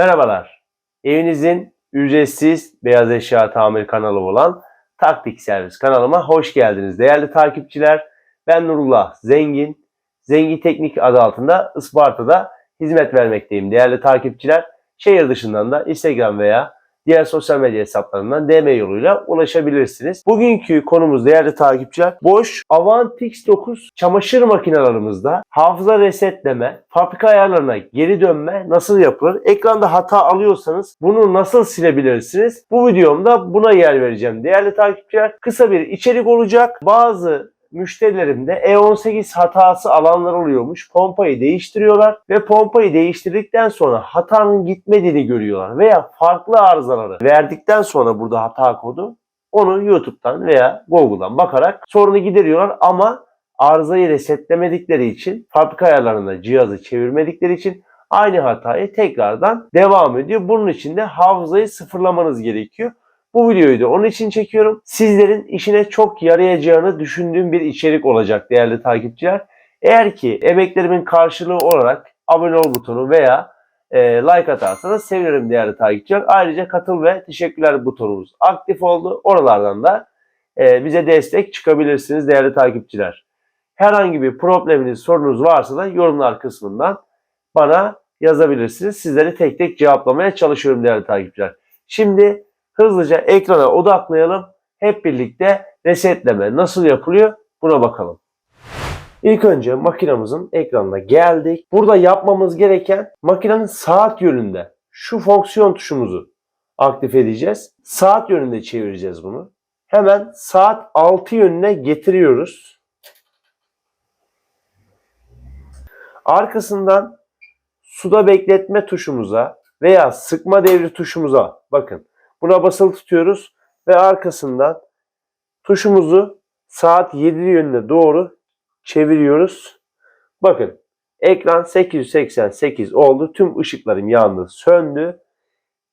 Merhabalar. Evinizin ücretsiz beyaz eşya tamir kanalı olan Taktik Servis kanalıma hoş geldiniz. Değerli takipçiler, ben Nurullah Zengin. Zengin Teknik adı altında Isparta'da hizmet vermekteyim. Değerli takipçiler, şehir dışından da Instagram veya diğer sosyal medya hesaplarından DM yoluyla ulaşabilirsiniz. Bugünkü konumuz değerli takipçiler boş Avantix 9 çamaşır makinalarımızda hafıza resetleme, fabrika ayarlarına geri dönme nasıl yapılır? Ekranda hata alıyorsanız bunu nasıl silebilirsiniz? Bu videomda buna yer vereceğim. Değerli takipçiler kısa bir içerik olacak. Bazı müşterilerimde E18 hatası alanlar oluyormuş. Pompayı değiştiriyorlar ve pompayı değiştirdikten sonra hatanın gitmediğini görüyorlar veya farklı arızaları verdikten sonra burada hata kodu onu YouTube'dan veya Google'dan bakarak sorunu gideriyorlar ama arızayı resetlemedikleri için fabrika ayarlarında cihazı çevirmedikleri için aynı hatayı tekrardan devam ediyor. Bunun için de hafızayı sıfırlamanız gerekiyor. Bu videoyu da onun için çekiyorum. Sizlerin işine çok yarayacağını düşündüğüm bir içerik olacak değerli takipçiler. Eğer ki emeklerimin karşılığı olarak abone ol butonu veya e, like atarsanız sevinirim değerli takipçiler. Ayrıca katıl ve teşekkürler butonumuz aktif oldu. Oralardan da e, bize destek çıkabilirsiniz değerli takipçiler. Herhangi bir probleminiz, sorunuz varsa da yorumlar kısmından bana yazabilirsiniz. Sizleri tek tek cevaplamaya çalışıyorum değerli takipçiler. Şimdi hızlıca ekrana odaklayalım. Hep birlikte resetleme nasıl yapılıyor buna bakalım. İlk önce makinamızın ekranına geldik. Burada yapmamız gereken makinenin saat yönünde şu fonksiyon tuşumuzu aktif edeceğiz. Saat yönünde çevireceğiz bunu. Hemen saat 6 yönüne getiriyoruz. Arkasından suda bekletme tuşumuza veya sıkma devri tuşumuza bakın. Buna basılı tutuyoruz ve arkasından tuşumuzu saat 7 yönüne doğru çeviriyoruz. Bakın ekran 888 oldu. Tüm ışıklarım yandı, söndü.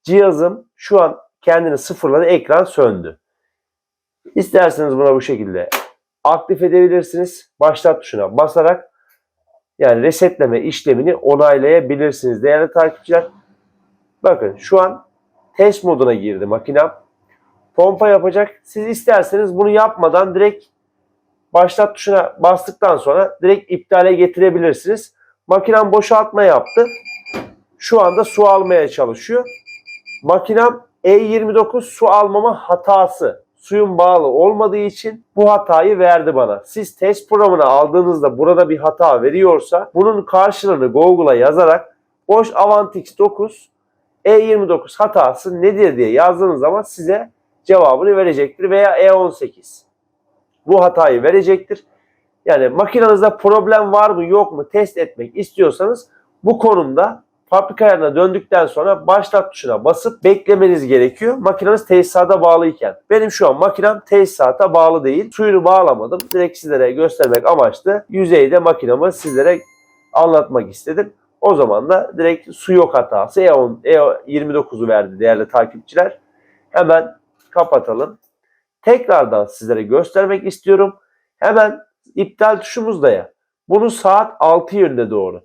Cihazım şu an kendini sıfırladı. Ekran söndü. İsterseniz buna bu şekilde aktif edebilirsiniz. Başlat tuşuna basarak yani resetleme işlemini onaylayabilirsiniz değerli takipçiler. Bakın şu an test moduna girdi makinem. Pompa yapacak. Siz isterseniz bunu yapmadan direkt başlat tuşuna bastıktan sonra direkt iptale getirebilirsiniz. Makinem boşaltma yaptı. Şu anda su almaya çalışıyor. Makinem E29 su almama hatası. Suyun bağlı olmadığı için bu hatayı verdi bana. Siz test programını aldığınızda burada bir hata veriyorsa bunun karşılığını Google'a yazarak boş Avantix 9 E29 hatası nedir diye yazdığınız zaman size cevabını verecektir veya E18 bu hatayı verecektir. Yani makinenizde problem var mı yok mu test etmek istiyorsanız bu konumda fabrika ayarına döndükten sonra başlat tuşuna basıp beklemeniz gerekiyor. Makineniz tesisata bağlıyken. Benim şu an makinem tesisata bağlı değil. Suyunu bağlamadım. Direkt sizlere göstermek amaçlı yüzeyde makinamı sizlere anlatmak istedim. O zaman da direkt su yok hatası E10, E29'u verdi değerli takipçiler. Hemen kapatalım. Tekrardan sizlere göstermek istiyorum. Hemen iptal tuşumuz ya. Bunu saat 6 yönüne doğru.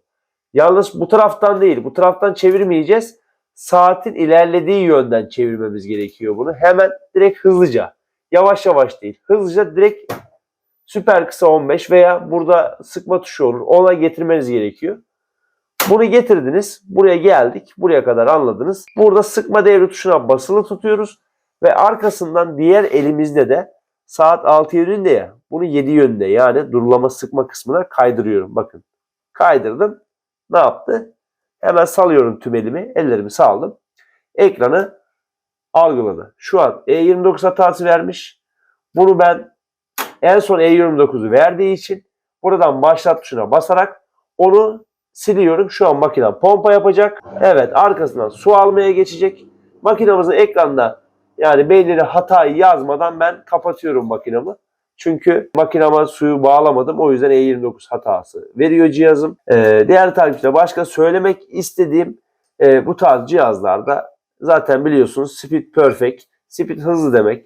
Yalnız bu taraftan değil. Bu taraftan çevirmeyeceğiz. Saatin ilerlediği yönden çevirmemiz gerekiyor bunu. Hemen direkt hızlıca. Yavaş yavaş değil. Hızlıca direkt süper kısa 15 veya burada sıkma tuşu olur. Ona getirmeniz gerekiyor. Bunu getirdiniz. Buraya geldik. Buraya kadar anladınız. Burada sıkma devri tuşuna basılı tutuyoruz. Ve arkasından diğer elimizde de saat 6 yönünde ya. Bunu 7 yönünde yani durulama sıkma kısmına kaydırıyorum. Bakın. Kaydırdım. Ne yaptı? Hemen salıyorum tüm elimi. Ellerimi saldım. Ekranı algıladı. Şu an E29 hatası vermiş. Bunu ben en son E29'u verdiği için buradan başlat tuşuna basarak onu siliyorum. Şu an makinem pompa yapacak. Evet arkasından su almaya geçecek. Makinamızın ekranda yani belirli hatayı yazmadan ben kapatıyorum makinamı. Çünkü makinama suyu bağlamadım. O yüzden E29 hatası veriyor cihazım. Ee, diğer takipçiler başka söylemek istediğim e, bu tarz cihazlarda zaten biliyorsunuz Speed Perfect. Speed hızlı demek.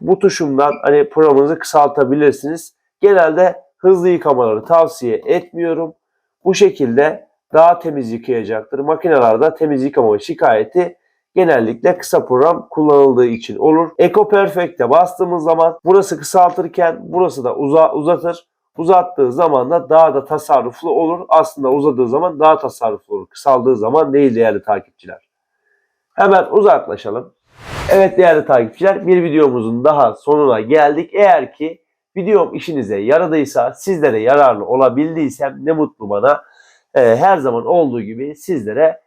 Bu tuşumdan hani programınızı kısaltabilirsiniz. Genelde hızlı yıkamaları tavsiye etmiyorum. Bu şekilde daha temiz yıkayacaktır. Makinelerde temiz yıkamama şikayeti genellikle kısa program kullanıldığı için olur. Eco Perfect'e bastığımız zaman burası kısaltırken burası da uza, uzatır. Uzattığı zaman da daha da tasarruflu olur. Aslında uzadığı zaman daha tasarruflu olur. Kısaldığı zaman değil değerli takipçiler. Hemen uzaklaşalım. Evet değerli takipçiler bir videomuzun daha sonuna geldik. Eğer ki videom işinize yaradıysa, sizlere yararlı olabildiysem ne mutlu bana. Ee, her zaman olduğu gibi sizlere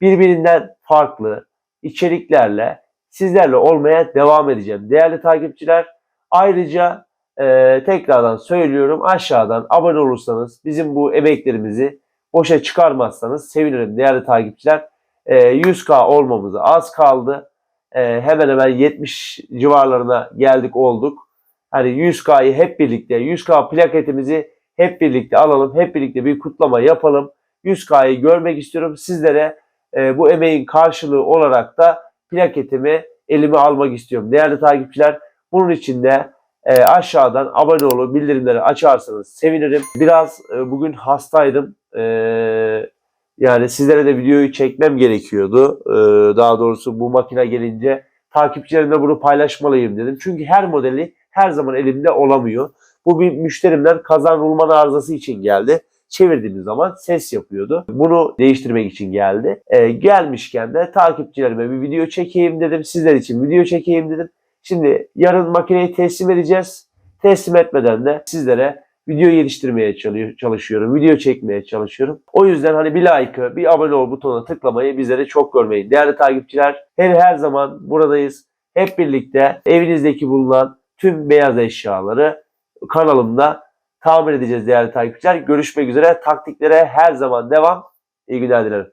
birbirinden farklı içeriklerle sizlerle olmaya devam edeceğim. Değerli takipçiler ayrıca e, tekrardan söylüyorum aşağıdan abone olursanız bizim bu emeklerimizi boşa çıkarmazsanız sevinirim değerli takipçiler. E, 100k olmamıza az kaldı. E, hemen hemen 70 civarlarına geldik olduk. Hani 100k'yı hep birlikte 100k plaketimizi hep birlikte alalım. Hep birlikte bir kutlama yapalım. 100k'yı görmek istiyorum. Sizlere e, bu emeğin karşılığı olarak da plaketimi elime almak istiyorum. Değerli takipçiler bunun için de e, aşağıdan abone olup bildirimleri açarsanız sevinirim. Biraz e, bugün hastaydım. E, yani sizlere de videoyu çekmem gerekiyordu. E, daha doğrusu bu makine gelince takipçilerimle bunu paylaşmalıyım dedim. Çünkü her modeli her zaman elimde olamıyor. Bu bir müşterimden kazan rulman arızası için geldi çevirdiğimiz zaman ses yapıyordu. Bunu değiştirmek için geldi. Ee, gelmişken de takipçilerime bir video çekeyim dedim. Sizler için video çekeyim dedim. Şimdi yarın makineyi teslim edeceğiz. Teslim etmeden de sizlere video geliştirmeye çalış- çalışıyorum. Video çekmeye çalışıyorum. O yüzden hani bir like'ı, bir abone ol butonuna tıklamayı bizlere çok görmeyin. Değerli takipçiler her her zaman buradayız. Hep birlikte evinizdeki bulunan tüm beyaz eşyaları kanalımda tamir edeceğiz değerli takipçiler. Görüşmek üzere. Taktiklere her zaman devam. İyi günler dilerim.